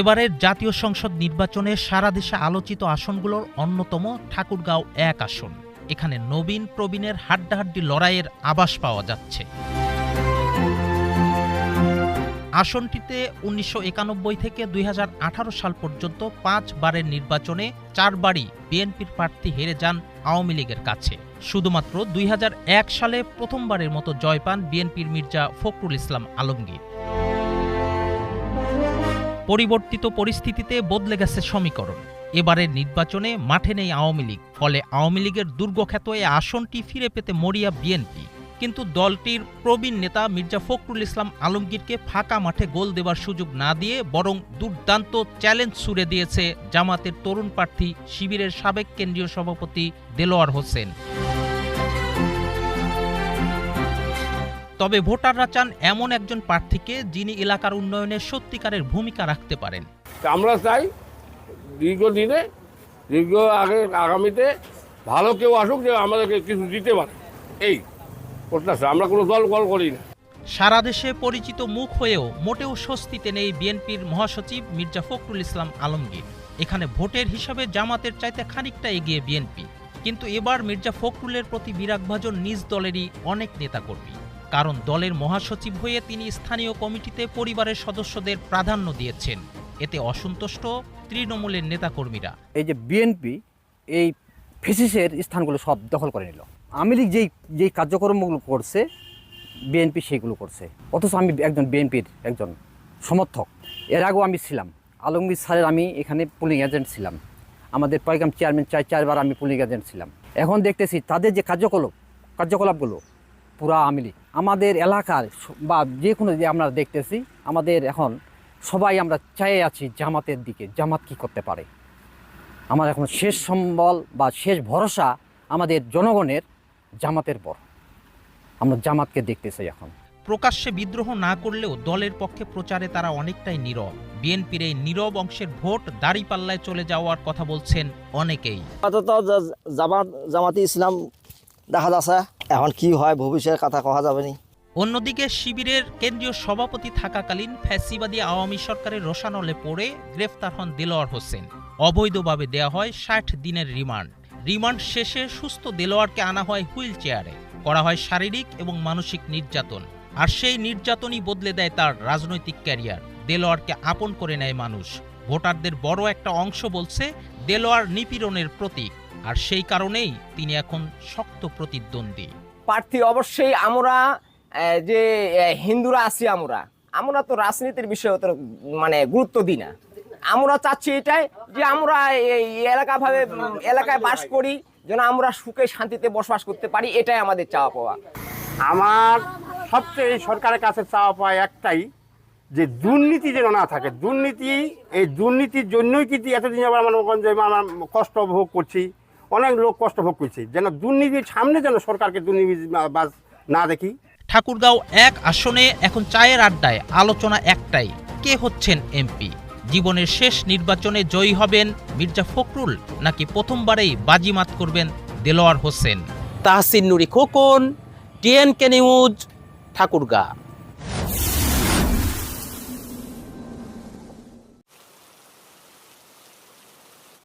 এবারের জাতীয় সংসদ নির্বাচনে সারা দেশে আলোচিত আসনগুলোর অন্যতম ঠাকুরগাঁও এক আসন। এখানে নবীন প্রবীণের হাড্ডাহাড্ডি লড়াইয়ের আভাস পাওয়া যাচ্ছে। আসনটিতে উনিশশো একানব্বই থেকে দুই হাজার আঠারো সাল পর্যন্ত পাঁচবারের নির্বাচনে চারবারই বিএনপির প্রার্থী হেরে যান আওয়ামী লীগের কাছে। শুধুমাত্র দুই হাজার এক সালে প্রথমবারের মতো জয় পান বিএনপির মির্জা ফখরুল ইসলাম আলমগীর। পরিবর্তিত পরিস্থিতিতে বদলে গেছে সমীকরণ। এবারের নির্বাচনে মাঠে নেই আওয়ামী লীগ, ফলে আওয়ামী লীগের দুর্গখ্যাত এ আসনটি ফিরে পেতে মরিয়া বিএনপি। কিন্তু দলটির প্রবীণ নেতা মির্জা ফখরুল ইসলাম আলমগীরকে ফাঁকা মাঠে গোল দেওয়ার সুযোগ না দিয়ে বরং দুর্দান্ত চ্যালেঞ্জ ছুড়ে দিয়েছে জামাতের তরুণ প্রার্থী শিবিরের সাবেক কেন্দ্রীয় সভাপতি দেলোয়ার হোসেন। তবে ভোটাররা চান এমন একজন প্রার্থীকে যিনি এলাকার উন্নয়নে সত্যিকারের ভূমিকা রাখতে পারেন। আমরা চাই দীর্ঘদিনে দীর্ঘ আগে আগামীতে ভালো কেউ আসুক যে আমাদেরকে কিছু দিতে পারে। এই প্রত্যাশা আমরা কোনো দল কল করি না। সারা দেশে পরিচিত মুখ হয়েও মোটেও স্বস্তিতে নেই বিএনপির মহাসচিব মির্জা ফখরুল ইসলাম আলমগীর। এখানে ভোটের হিসাবে জামাতের চাইতে খানিকটা এগিয়ে বিএনপি। কিন্তু এবার মির্জা ফখরুলের প্রতি বিরাগভাজন নিজ দলেরই অনেক নেতাকর্মী। কারণ দলের মহাসচিব হয়ে তিনি স্থানীয় কমিটিতে পরিবারের সদস্যদের প্রাধান্য দিয়েছেন। এতে অসন্তুষ্ট তৃণমূলের নেতাকর্মীরা। এই যে বিএনপি এই ফেসিসের স্থানগুলো সব দখল করে নিল। আওয়ামী লীগ যেই যেই কার্যক্রমগুলো করছে বিএনপি সেইগুলো করছে। অথচ আমি একজন বিএনপির একজন সমর্থক। এর আগেও আমি ছিলাম। আলমগীর স্যারের আমি এখানে পুলিং এজেন্ট ছিলাম। আমাদের পয়গাম চেয়ারম্যান চার, চারবার আমি পুলিং এজেন্ট ছিলাম। এখন দেখতেছি তাদের যে কার্যকলাপ, কার্যকলাপগুলো পুরা আওয়ামী লীগ। আমাদের এলাকার বা যে কোনো যে আমরা দেখতেছি আমাদের এখন সবাই আমরা চাই আছি জামাতের দিকে জামাত কি করতে পারে। আমার এখন শেষ সম্বল বা শেষ ভরসা আমাদের জনগণের জামাতের পর আমরা জামাতকে দেখতে চাই এখন। প্রকাশ্যে বিদ্রোহ না করলেও দলের পক্ষে প্রচারে তারা অনেকটাই নীরব। বিএনপির এই নীরব অংশের ভোট দাড়িপাল্লায় চলে যাওয়ার কথা বলছেন অনেকেই। আপাতত জামাত জামাতি ইসলাম দেখা যাচ্ছে। এখন কি হয় ভবিষ্যতের কথা কওয়া যাবে নি। অন্যদিকে শিবিরের কেন্দ্রীয় সভাপতি থাকাকালীন ফ্যাসিবাদী আওয়ামী সরকারের রোশানলে পড়ে গ্রেফতার হন দেলোয়ার হোসেন। অবৈধভাবে দেয়া হয় ষাট দিনের রিমান্ড। রিমান্ড শেষে সুস্থ দেলোয়ারকে আনা হয় হুইল চেয়ারে। করা হয় শারীরিক এবং মানসিক নির্যাতন। আর সেই নির্যাতনই বদলে দেয় তার রাজনৈতিক ক্যারিয়ার। দেলোয়ারকে আপন করে নেয় মানুষ। ভোটারদের বড় একটা অংশ বলছে দেলোয়ার নিপীড়নের প্রতীক। আর সেই কারণেই তিনি এখন শক্ত প্রতিদ্বন্দ্বী। প্রার্থী অবশ্যই আমরা যে হিন্দুরা আছি আমরা। আমরা তো রাজনীতির বিষয়ে তো মানে গুরুত্ব দিই না। আমরা চাচ্ছি এটাই যে আমরা এই এলাকা ভাবে এলাকায় বাস করি যেন আমরা সুখে শান্তিতে বসবাস করতে পারি এটাই আমাদের চাওয়া পাওয়া। আমার সবচেয়ে সরকারের কাছে চাওয়া পাওয়া একটাই যে দুর্নীতি যেন না থাকে। দুর্নীতি এই দুর্নীতির জন্যই কিন্তু এতদিন আবার আমার মনে করেন যে আমার কষ্ট ভোগ করছি। অনেক লোক কষ্ট ভোগ করছি। যেন দুর্নীতির সামনে যেন সরকারকে দুর্নীতি না দেখি। ঠাকুরগাঁও এক আসনে এখন চায়ের আড্ডায় আলোচনা একটাই কে হচ্ছেন এমপি? জীবনের শেষ নির্বাচনে জয়ী হবেন মির্জা ফখরুল নাকি প্রথমবারেই বাজিমাত করবেন Delwar Hossain? Tahsin Nuri Khokon TNK news Thakurgaon.